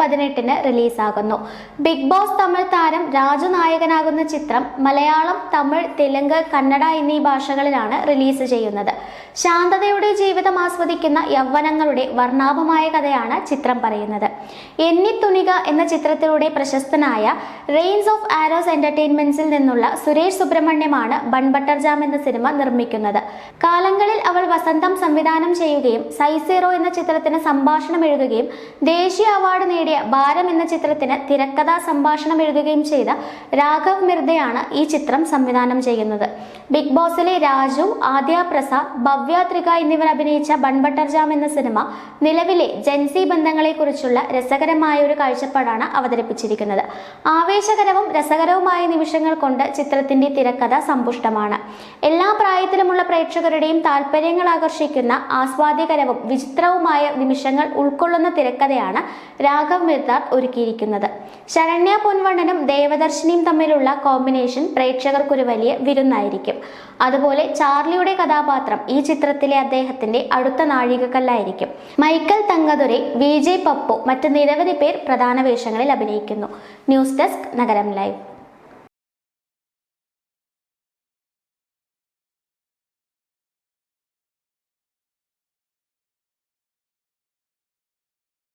പതിനെട്ടിന് റിലീസാകുന്നു. Big boss Tamil താരം രാജു നായകനാകുന്ന ചിത്രം മലയാളം തമിഴ് തെലുങ്ക് കന്നഡ എന്നീ ഭാഷകളിലാണ് റിലീസ് ചെയ്യുന്നത്. ശാന്തതയുടെ ജീവിതം ആസ്വദിക്കുന്ന യൗവനങ്ങളുടെ വർണാഭമായ കഥയാണ് ചിത്രം പറയുന്നത്. എന്നിത്തുണിക എന്ന ചിത്രത്തിലൂടെ പ്രശസ്തനായ റെയിൻസ് ഓഫ് ആരോസ് എന്റർടൈൻമെന്റ്സിൽ നിന്നുള്ള സുരേഷ് സുബ്രഹ്മണ്യമാണ് ബൺബട്ടർ ജാം എന്ന സിനിമ നിർമ്മിക്കുന്നത്. കാലങ്ങളിൽ അവൾ വസന്തം സംവിധാനം ചെയ്യുകയും സൈസീറോ എന്ന ചിത്രത്തിന് സംഭാഷണം എഴുതുകയും ദേശീയ അവാർഡ് നേടിയ ഭാരം എന്ന ചിത്രത്തിന് തിരക്കഥാ സംഭാഷണം എഴുതുകയും ചെയ്ത രാഘവ് മിർദയാണ് ഈ ചിത്രം സംവിധാനം ചെയ്യുന്നത്. ബിഗ് ബോസിലെ രാജു ആദ്യ പ്രസാദ് ഭവ്യ ത്രിക എന്നിവർ അഭിനയിച്ച ബൺബട്ടർ ജാം എന്ന സിനിമ നിലവിലെ ജൻസി ബന്ധങ്ങളെക്കുറിച്ചുള്ള രസകരമായ ഒരു കാഴ്ചപ്പാടാണ് അവതരിപ്പിച്ചിരിക്കുന്നത്. ആവേശകരവും രസകരവുമായ നിമിഷങ്ങൾ കൊണ്ട് ചിത്രത്തിന്റെ തിരക്കഥ സമ്പുഷ്ടമാണ്. എല്ലാ പ്രായത്തിലുമുള്ള പ്രേക്ഷകരുടെയും താല്പര്യങ്ങൾ ആകർഷിക്കുന്ന ആസ്വാദ്യകരവും വിചിത്രവുമായ നിമിഷങ്ങൾ ഉൾക്കൊള്ളുന്ന തിരക്കഥയാണ് രാഘവ് മിർദാർ ഒരുക്കിയിരിക്കുന്നത്. ശരണ്യ പൊൻവണ്ണനും ദേവദർശിനിയും തമ്മിലുള്ള കോമ്പിനേഷൻ പ്രേക്ഷകർക്കൊരു വലിയ വിരുന്നായിരിക്കും. അതുപോലെ ചാർലിയുടെ കഥാപാത്രം ഈ ചിത്രത്തിലെ അദ്ദേഹത്തിന്റെ അടുത്ത നാഴികക്കല്ലായിരിക്കും. Michael Thangadurai V J Pappu മറ്റ് നിരവധി പേർ പ്രധാന വേഷങ്ങളിൽ അഭിനയിക്കുന്നു. News desk Nagaram live.